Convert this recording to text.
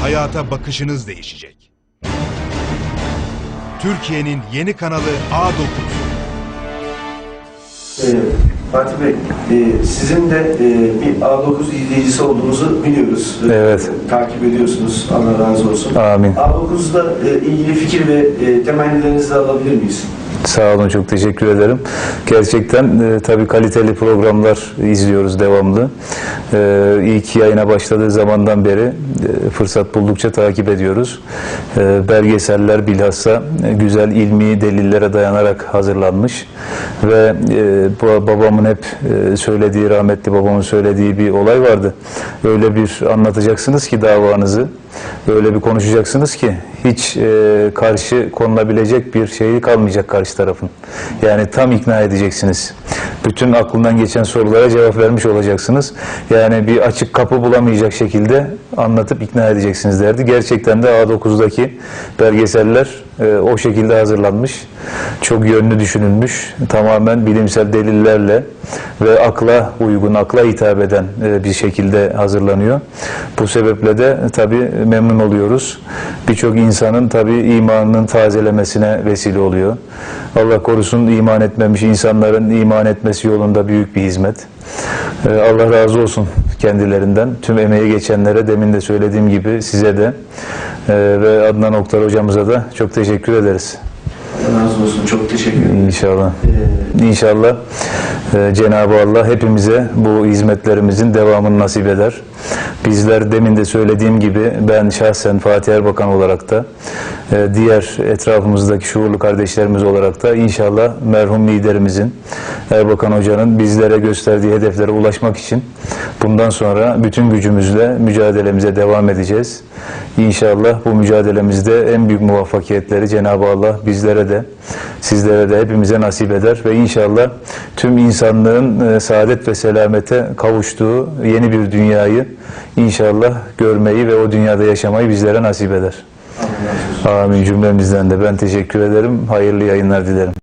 hayata bakışınız değişecek. Türkiye'nin yeni kanalı A9. Ee, Fatih Bey, e, sizin de e, bir A9 izleyicisi olduğunuzu biliyoruz. Evet. Takip ediyorsunuz. Allah razı olsun. Amin. A9'da e, ilgili fikir ve e, temennilerinizi de alabilir miyiz? Sağ olun, çok teşekkür ederim. Gerçekten e, tabii kaliteli programlar izliyoruz devamlı. E, ilk yayına başladığı zamandan beri e, fırsat buldukça takip ediyoruz. E, belgeseller bilhassa e, güzel ilmi delillere dayanarak hazırlanmış ve e, babamın hep e, söylediği, rahmetli babamın söylediği bir olay vardı. Öyle bir anlatacaksınız ki davanızı, öyle bir konuşacaksınız ki hiç e, karşı konulabilecek bir şeyi kalmayacak karşı tarafın. Yani tam ikna edeceksiniz. Bütün aklından geçen sorulara cevap vermiş olacaksınız. Yani bir açık kapı bulamayacak şekilde anlatıp ikna edeceksiniz derdi. Gerçekten de A9'daki belgeseller e, o şekilde hazırlanmış. Çok yönlü düşünülmüş. Tamamen bilimsel delillerle ve akla uygun, akla hitap eden e, bir şekilde hazırlanıyor. Bu sebeple de tabii memnun oluyoruz. Birçok insanın tabii imanının tazelemesine vesile oluyor. Allah korusun iman etmemiş insanların iman etmesi yolunda büyük bir hizmet. E, Allah razı olsun kendilerinden. Tüm emeği geçenlere demin de söylediğim gibi size de e, ve Adnan Oktar hocamıza da çok teşekkür ederiz. Razı olsun. Çok teşekkür ederim. İnşallah. Ee, İnşallah e, Cenab-ı Allah hepimize bu hizmetlerimizin devamını nasip eder. Bizler demin de söylediğim gibi ben şahsen Fatih Erbakan olarak da e, diğer etrafımızdaki şuurlu kardeşlerimiz olarak da inşallah merhum liderimizin Erbakan Hoca'nın bizlere gösterdiği hedeflere ulaşmak için bundan sonra bütün gücümüzle mücadelemize devam edeceğiz. İnşallah bu mücadelemizde en büyük muvaffakiyetleri Cenab-ı Allah bizlere de sizlere de hepimize nasip eder ve inşallah tüm insanlığın e, saadet ve selamete kavuştuğu yeni bir dünyayı inşallah görmeyi ve o dünyada yaşamayı bizlere nasip eder. Amin cümlemizden de ben teşekkür ederim. Hayırlı yayınlar dilerim.